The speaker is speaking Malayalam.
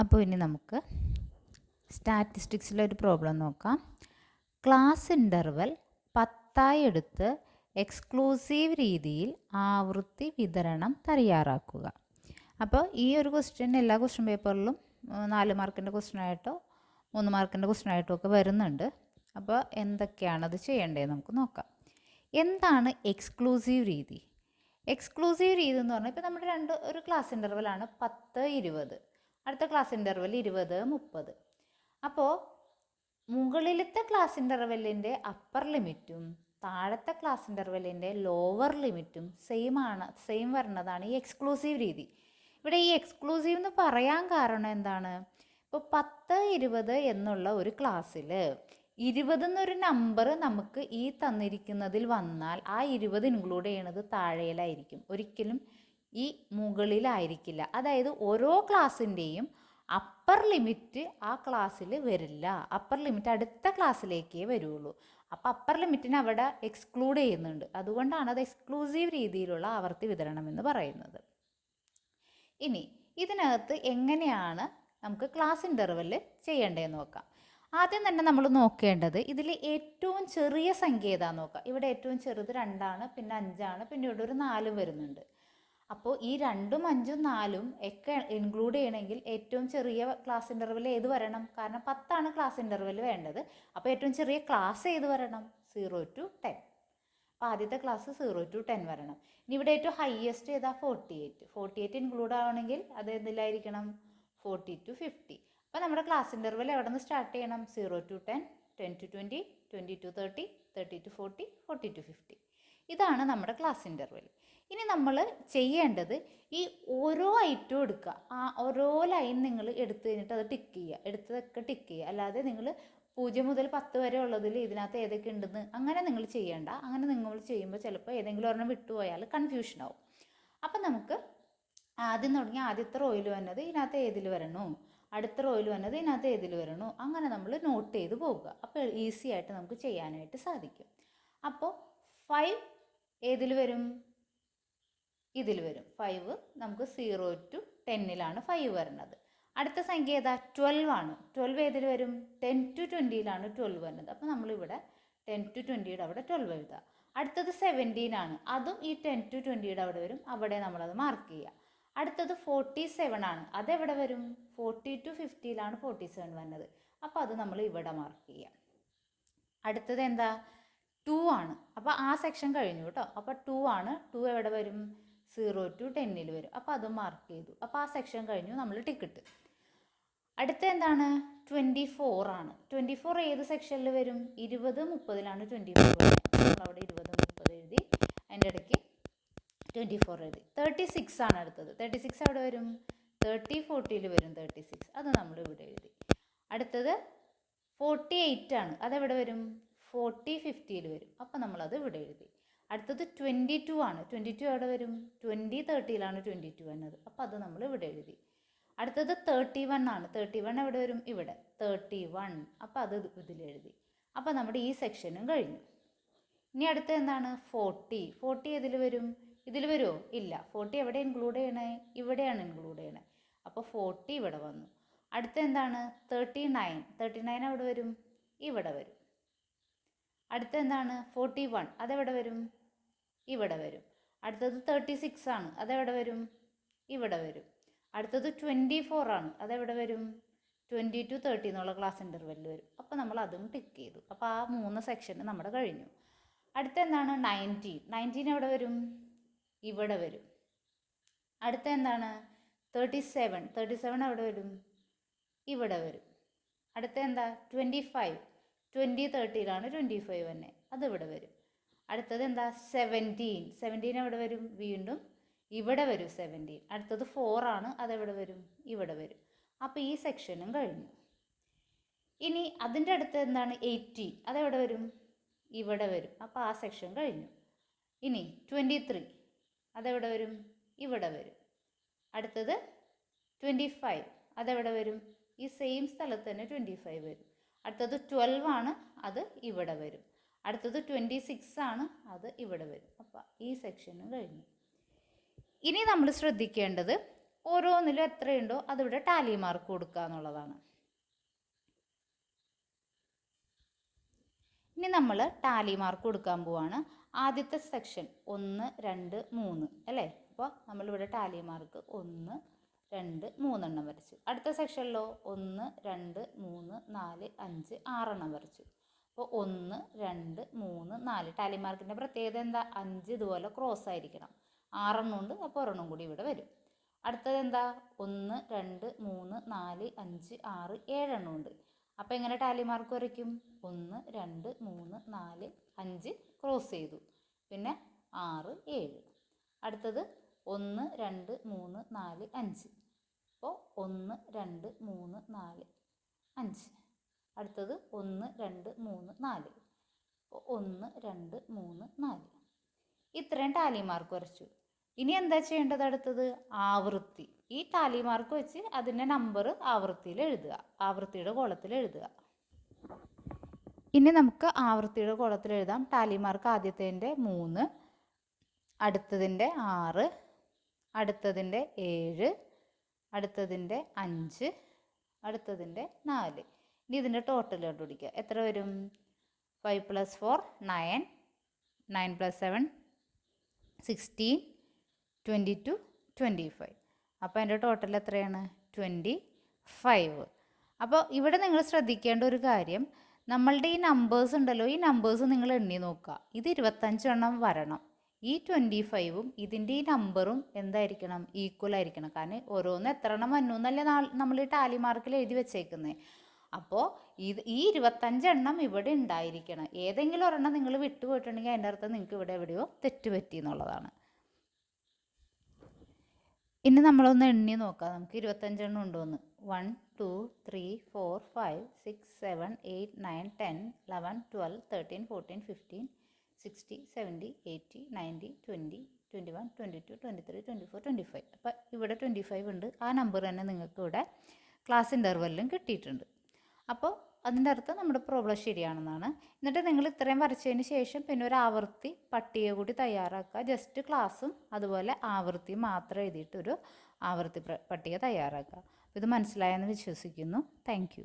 അപ്പോൾ ഇനി നമുക്ക് സ്റ്റാറ്റിസ്റ്റിക്സിലെ ഒരു പ്രോബ്ലം നോക്കാം. ക്ലാസ് ഇന്റർവൽ പത്തായി എടുത്ത് എക്സ്ക്ലൂസീവ് രീതിയിൽ ആവൃത്തി വിതരണം തയ്യാറാക്കുക. അപ്പോൾ ഈ ഒരു ക്വസ്റ്റ്യൻ എല്ലാ ക്വസ്റ്റ്യൻ പേപ്പറിലും നാല് മാർക്കിന്റെ ക്വസ്റ്റ്യനായിട്ടോ മൂന്ന് മാർക്കിന്റെ ക്വസ്റ്റ്യനായിട്ടോ ഒക്കെ വരുന്നുണ്ട്. അപ്പോൾ എന്തൊക്കെയാണ് അത് ചെയ്യേണ്ടത് നമുക്ക് നോക്കാം. എന്താണ് എക്സ്ക്ലൂസീവ് രീതി? എക്സ്ക്ലൂസീവ് രീതി എന്ന് പറഞ്ഞാൽ ഇപ്പോൾ നമ്മുടെ രണ്ട് ഒരു ക്ലാസ് ഇന്റർവലാണ് പത്ത് ഇരുപത്. അടുത്ത ക്ലാസ് ഇന്റർവൽ ഇരുപത് മുപ്പത്. അപ്പോൾ മുകളിലത്തെ ക്ലാസ് ഇന്റർവെല്ലിന്റെ അപ്പർ ലിമിറ്റും താഴത്തെ ക്ലാസ് ഇന്റർവെല്ലിന്റെ ലോവർ ലിമിറ്റും സെയിം ആണ് സെയിം വരുന്നതാണ് ഈ എക്സ്ക്ലൂസീവ് രീതി. ഇവിടെ ഈ എക്സ്ക്ലൂസീവ് എന്ന് പറയാൻ കാരണം എന്താണ്? ഇപ്പോൾ പത്ത് ഇരുപത് എന്നുള്ള ഒരു ക്ലാസ്സിൽ ഇരുപത് എന്നൊരു നമ്പർ നമുക്ക് ഈ തന്നിരിക്കുന്നതിൽ വന്നാൽ ആ ഇരുപത് ഇൻക്ലൂഡ് ചെയ്യണത് താഴെയിലായിരിക്കും ഒരിക്കലും ഈ മുകളിലായിരിക്കില്ല. അതായത് ഓരോ ക്ലാസ്സിന്റെയും അപ്പർ ലിമിറ്റ് ആ ക്ലാസ്സിൽ വരില്ല. അപ്പർ ലിമിറ്റ് അടുത്ത ക്ലാസ്സിലേക്കേ വരുള്ളൂ. അപ്പോൾ അപ്പർ ലിമിറ്റിനെ അവിടെ എക്സ്ക്ലൂഡ് ചെയ്യുന്നുണ്ട്. അതുകൊണ്ടാണ് അത് എക്സ്ക്ലൂസീവ് രീതിയിലുള്ള ആവർത്തി വിതരണം എന്ന് പറയുന്നത്. ഇനി ഇതിനകത്ത് എങ്ങനെയാണ് നമുക്ക് ക്ലാസ് ഇന്റർവെൽ ചെയ്യേണ്ടതെന്ന് നോക്കാം. ആദ്യം തന്നെ നമ്മൾ നോക്കേണ്ടത് ഇതിൽ ഏറ്റവും ചെറിയ സംഖ്യ ഏതാന്ന് നോക്കാം. ഇവിടെ ഏറ്റവും ചെറുത് രണ്ടാണ് പിന്നെ അഞ്ചാണ് പിന്നെ ഇവിടെ ഒരു നാലും വരുന്നുണ്ട്. അപ്പോൾ ഈ രണ്ടും അഞ്ചും നാലും ഒക്കെ ഇൻക്ലൂഡ് ചെയ്യണമെങ്കിൽ ഏറ്റവും ചെറിയ ക്ലാസ് ഇന്റർവെൽ ഏത് വരണം? കാരണം പത്താണ് ക്ലാസ് ഇന്റർവെൽ വേണ്ടത്. അപ്പോൾ ഏറ്റവും ചെറിയ ക്ലാസ് ഏത് വരണം? സീറോ ടു ടെൻ അപ്പോൾ ആദ്യത്തെ ക്ലാസ് സീറോ ടു ടെൻ വരണം. ഇനി ഇവിടെ ഏറ്റവും ഹയസ്റ്റ് ഏതാ? Forty eight forty eight include ആവണമെങ്കിൽ അത് എന്തിലായിരിക്കണം? ഫോർട്ടി ടു ഫിഫ്റ്റി അപ്പോൾ നമ്മുടെ ക്ലാസ് ഇന്റർവെൽ എവിടെ നിന്ന് സ്റ്റാർട്ട് ചെയ്യണം? Zero to ten ten to twenty twenty to thirty thirty to forty forty to fifty ഇതാണ് നമ്മുടെ ക്ലാസ് ഇന്റർവെൽ ഇനി നമ്മൾ ചെയ്യേണ്ടത് ഈ ഓരോ ഐറ്റവും എടുക്കുക. ആ ഓരോ ലൈൻ നിങ്ങൾ എടുത്തു കഴിഞ്ഞിട്ട് അത് ടിക്ക് ചെയ്യുക. എടുത്തതൊക്കെ ടിക്ക് ചെയ്യുക. അല്ലാതെ നിങ്ങൾ പൂജ്യം മുതൽ പത്ത് വരെ ഉള്ളതിൽ ഇതിനകത്ത് ഏതൊക്കെ ഉണ്ടെന്ന് അങ്ങനെ നിങ്ങൾ ചെയ്യേണ്ട. അങ്ങനെ നിങ്ങൾ ചെയ്യുമ്പോൾ ചിലപ്പോൾ ഏതെങ്കിലും ഒരെണ്ണം വിട്ടുപോയാൽ കൺഫ്യൂഷൻ ആവും. അപ്പം നമുക്ക് ആദ്യം തുടങ്ങി ആദ്യത്തെ റോയിൽ വന്നത് ഇതിനകത്ത് ഏതിൽ വരണു? അടുത്ത റോയിൽ വന്നത് ഇതിനകത്ത് ഏതിൽ വരണു? അങ്ങനെ നമ്മൾ നോട്ട് ചെയ്ത് പോവുക. അപ്പോൾ ഈസി ആയിട്ട് നമുക്ക് ചെയ്യാനായിട്ട് സാധിക്കും. അപ്പോൾ ഫൈവ് ഏതിൽ വരും? ഇതിൽ വരും. ഫൈവ് നമുക്ക് സീറോ ടു ടെന്നിലാണ് ഫൈവ് വരുന്നത്. അടുത്ത സംഖ്യ ഏതാ? ട്വൽവ് ആണ്. ട്വൽവ് ഏതിൽ വരും? ടെൻ ടു ട്വന്റിയിലാണ് ട്വൽവ് വരുന്നത്. അപ്പോൾ നമ്മളിവിടെ ടെൻ ടു ട്വന്റിയുടെ അവിടെ ട്വൽവ് എഴുതുക. അടുത്തത് സെവന്റീൻ ആണ്. അതും ഈ ടെൻ ടു ട്വന്റിയുടെ അവിടെ വരും. അവിടെ നമ്മളത് മാർക്ക് ചെയ്യുക. അടുത്തത് ഫോർട്ടി സെവൻ ആണ് അതെവിടെ വരും? ഫോർട്ടി ടു ഫിഫ്റ്റിയിലാണ് ഫോർട്ടി സെവൻ വരുന്നത്. അപ്പോൾ അത് നമ്മൾ ഇവിടെ മാർക്ക് ചെയ്യുക. അടുത്തത് എന്താ? ടു ആണ്. അപ്പോൾ ആ സെക്ഷൻ കഴിഞ്ഞു കേട്ടോ. അപ്പോൾ ടു ആണ്. ടു എവിടെ വരും? സീറോ ടു ടെന്നിൽ വരും. അപ്പോൾ അത് മാർക്ക് ചെയ്തു. അപ്പോൾ ആ സെക്ഷൻ കഴിഞ്ഞു നമ്മൾ ടിക്കറ്റ് അടുത്ത എന്താണ്? ട്വന്റി ഫോർ ആണ്. ട്വന്റി ഫോർ ഏത് സെക്ഷനിൽ വരും? ഇരുപത് മുപ്പതിലാണ് ട്വന്റി ഫോർ നമ്മളവിടെ ഇരുപത് മുപ്പത് എഴുതി അതിന്റെ ഇടയ്ക്ക് ട്വന്റി ഫോർ എഴുതി. തേർട്ടി സിക്സ് ആണ് അടുത്തത്. തേർട്ടി സിക്സ് അവിടെ വരും? തേർട്ടി ഫോർട്ടിയിൽ വരും തേർട്ടി സിക്സ് അത് നമ്മൾ ഇവിടെ എഴുതി. അടുത്തത് ഫോർട്ടി എയ്റ്റ് ആണ്. അതെവിടെ വരും? ഫോർട്ടി ഫിഫ്റ്റിയിൽ വരും. അപ്പോൾ നമ്മളത് ഇവിടെ എഴുതി. അടുത്തത് ട്വന്റി ടു ആണ്. ട്വന്റി ടു എവിടെ വരും? ട്വന്റി തേർട്ടിയിലാണ് ട്വന്റി ടു വരുന്നത്. അപ്പോൾ അത് നമ്മൾ ഇവിടെ എഴുതി. അടുത്തത് തേർട്ടി വൺ ആണ്. തേർട്ടി വൺ എവിടെ വരും? ഇവിടെ. തേർട്ടി വൺ അപ്പോൾ അത് ഇതിൽ എഴുതി. അപ്പോൾ നമ്മുടെ ഈ സെക്ഷനും കഴിഞ്ഞു. ഇനി അടുത്ത എന്താണ്? ഫോർട്ടി ഫോർട്ടി ഏതിൽ വരും? ഇതിൽ വരുമോ ഇല്ല. ഫോർട്ടി എവിടെ ഇൻക്ലൂഡ് ചെയ്യണേ? ഇവിടെയാണ് ഇൻക്ലൂഡ് ചെയ്യണേ. അപ്പോൾ ഫോർട്ടി ഇവിടെ വന്നു. അടുത്ത എന്താണ്? തേർട്ടി നയൻ തേർട്ടി നയൻ എവിടെ വരും? ഇവിടെ വരും. അടുത്ത എന്താണ്? ഫോർട്ടി വൺ അതെവിടെ വരും? ഇവിടെ വരും. അടുത്തത് തേർട്ടി സിക്സ് ആണ്. അതെവിടെ വരും? ഇവിടെ വരും. അടുത്തത് ട്വന്റി ഫോർ ആണ്. അതെവിടെ വരും? ട്വന്റി ടു തേർട്ടി എന്നുള്ള ക്ലാസ് ഇന്റർവെല്ലിൽ വരും. അപ്പോൾ നമ്മൾ അതും ടിക്ക് ചെയ്തു. അപ്പോൾ ആ മൂന്ന് സെക്ഷൻ നമ്മുടെ കഴിഞ്ഞു. അടുത്ത എന്താണ്? നയന്റീൻ നയന്റീൻ എവിടെ വരും? ഇവിടെ വരും. അടുത്ത എന്താണ്? തേർട്ടി സെവൻ തേർട്ടി സെവൻ എവിടെ വരും? ഇവിടെ വരും. അടുത്ത എന്താ? ട്വന്റി ഫൈവ് ട്വന്റി തേർട്ടിയിലാണ് ട്വന്റി ഫൈവ് തന്നെ അതിവിടെ വരും. അടുത്തത് എന്താ? സെവന്റീൻ സെവന്റീൻ എവിടെ വരും? വീണ്ടും ഇവിടെ വരും സെവന്റീൻ അടുത്തത് ഫോർ ആണ്. അതെവിടെ വരും? ഇവിടെ വരും. അപ്പോൾ ഈ സെക്ഷനും കഴിഞ്ഞു. ഇനി അതിന്റെ അടുത്ത് എന്താണ്? എയ്റ്റി അതെവിടെ വരും? ഇവിടെ വരും. അപ്പോൾ ആ സെക്ഷൻ കഴിഞ്ഞു. ഇനി ട്വന്റി ത്രീ അതെവിടെ വരും? ഇവിടെ വരും. അടുത്തത് ട്വന്റി ഫൈവ് അതെവിടെ വരും? ഈ സെയിം സ്ഥലത്ത് തന്നെ ട്വന്റി ഫൈവ് വരും. അടുത്തത് ട്വൽവ് ആണ്. അത് ഇവിടെ വരും. അടുത്തത് ട്വന്റി സിക്സ് ആണ്. അത് ഇവിടെ വരും. അപ്പോൾ ഈ സെക്ഷനും കഴിഞ്ഞു. ഇനി നമ്മൾ ശ്രദ്ധിക്കേണ്ടത് ഓരോന്നിലും എത്രയുണ്ടോ അതിവിടെ ടാലി മാർക്ക് കൊടുക്കുക എന്നുള്ളതാണ്. ഇനി നമ്മൾ ടാലി മാർക്ക് കൊടുക്കാൻ പോവാണ്. ആദ്യത്തെ സെക്ഷൻ ഒന്ന് രണ്ട് മൂന്ന്. അല്ലേ? അപ്പോൾ നമ്മളിവിടെ ടാലി മാർക്ക് ഒന്ന് രണ്ട് മൂന്നെണ്ണം വരച്ചു. അടുത്ത സെക്ഷനിലോ ഒന്ന് രണ്ട് മൂന്ന് നാല് അഞ്ച് ആറെണ്ണം വരച്ചു. അപ്പോൾ ഒന്ന് രണ്ട് മൂന്ന് നാല്. ടാലി മാർക്കിന്റെ പ്രത്യേകത എന്താ? അഞ്ച് ഇതുപോലെ ക്രോസ് ആയിരിക്കണം. ആറെണ്ണം ഉണ്ട് അപ്പോൾ ഒരെണ്ണം കൂടി ഇവിടെ വരും. അടുത്തത് എന്താ? ഒന്ന് രണ്ട് മൂന്ന് നാല് അഞ്ച് ആറ് ഏഴെണ്ണം ഉണ്ട്. അപ്പോൾ എങ്ങനെ ടാലി മാർക്ക് വരയ്ക്കും? ഒന്ന് രണ്ട് മൂന്ന് നാല് അഞ്ച് ക്രോസ് ചെയ്തു. പിന്നെ ആറ് ഏഴ്. അടുത്തത് ഒന്ന് രണ്ട് മൂന്ന് നാല് അഞ്ച്. അപ്പോൾ ഒന്ന് രണ്ട് മൂന്ന് നാല് അഞ്ച്. അടുത്തത് ഒന്ന് രണ്ട് മൂന്ന് നാല്. ഒന്ന് രണ്ട് മൂന്ന് നാല്. ഇത്രയും ടാലി മാർക്ക് വരച്ചു. ഇനി എന്താ ചെയ്യേണ്ടത് അടുത്തത്? ആവൃത്തി. ഈ ടാലി മാർക്ക് വെച്ച് അതിന്റെ നമ്പർ ആവൃത്തിയിൽ എഴുതുക. ആവൃത്തിയുടെ കോളത്തിൽ എഴുതുക. ഇനി നമുക്ക് ആവൃത്തിയുടെ കോളത്തിൽ എഴുതാം. ടാലി മാർക്ക് ആദ്യത്തേന്റെ മൂന്ന് അടുത്തതിന്റെ ആറ് അടുത്തതിന്റെ ഏഴ് അടുത്തതിന്റെ അഞ്ച് അടുത്തതിന്റെ നാല്. ഇനി ഇതിന്റെ ടോട്ടൽ കണ്ടുപിടിക്കുക. എത്ര വരും? Five plus four nine nine plus seven sixteen twenty two twenty five അപ്പോൾ അതിന്റെ ടോട്ടൽ എത്രയാണ്? ട്വന്റി ഫൈവ് അപ്പോൾ ഇവിടെ നിങ്ങൾ ശ്രദ്ധിക്കേണ്ട ഒരു കാര്യം നമ്മളുടെ ഈ നമ്പേഴ്സ് ഉണ്ടല്ലോ ഈ നമ്പേഴ്സ് നിങ്ങൾ എണ്ണി നോക്കുക. ഇത് ഇരുപത്തഞ്ചെണ്ണം വരണം. ഈ ട്വന്റി ഫൈവും ഇതിന്റെ ഈ നമ്പറും എന്തായിരിക്കണം? ഈക്വൽ ആയിരിക്കണം. കാരണം ഓരോന്ന് എത്ര എണ്ണം വന്നു എന്നല്ലേ നമ്മൾ ടാലി മാർക്കിൽ എഴുതി വെച്ചേക്കുന്നത് അപ്പോൾ ഇത് ഈ ഇരുപത്തഞ്ചെണ്ണം ഇവിടെ ഉണ്ടായിരിക്കണം. ഏതെങ്കിലും ഒരെണ്ണം നിങ്ങൾ വിട്ടുപോയിട്ടുണ്ടെങ്കിൽ അതിന്റെ അർത്ഥം നിങ്ങൾക്ക് ഇവിടെ എവിടെയോ തെറ്റ് പറ്റി എന്നുള്ളതാണ്. ഇനി നമ്മളൊന്ന് എണ്ണി നോക്കാം. നമുക്ക് ഇരുപത്തഞ്ചെണ്ണം ഉണ്ടോയെന്ന് one two three four five six seven eight nine ten eleven twelve thirteen fourteen fifteen sixty seventy eighty ninety twenty twenty one twenty two twenty three twenty four twenty five അപ്പോൾ ഇവിടെ ട്വന്റി ഫൈവ് ഉണ്ട്. ആ നമ്പർ തന്നെ നിങ്ങൾക്ക് ഇവിടെ ക്ലാസ് ഇന്റർവെല്ലിലും കിട്ടിയിട്ടുണ്ട്. അപ്പോൾ അതിന്റെ അർത്ഥം നമ്മുടെ പ്രോബ്ലം ശരിയാണെന്നാണ്. എന്നിട്ട് നിങ്ങൾ ഇത്രയും വരച്ചതിന് ശേഷം പിന്നെ ഒരു ആവൃത്തി പട്ടിക കൂടി തയ്യാറാക്കുക. ജസ്റ്റ് ക്ലാസ്സും അതുപോലെ ആവൃത്തി മാത്രം എഴുതിയിട്ടൊരു ആവൃത്തി പട്ടിക തയ്യാറാക്കുക. ഇത് മനസ്സിലായെന്ന് വിശ്വസിക്കുന്നു. താങ്ക്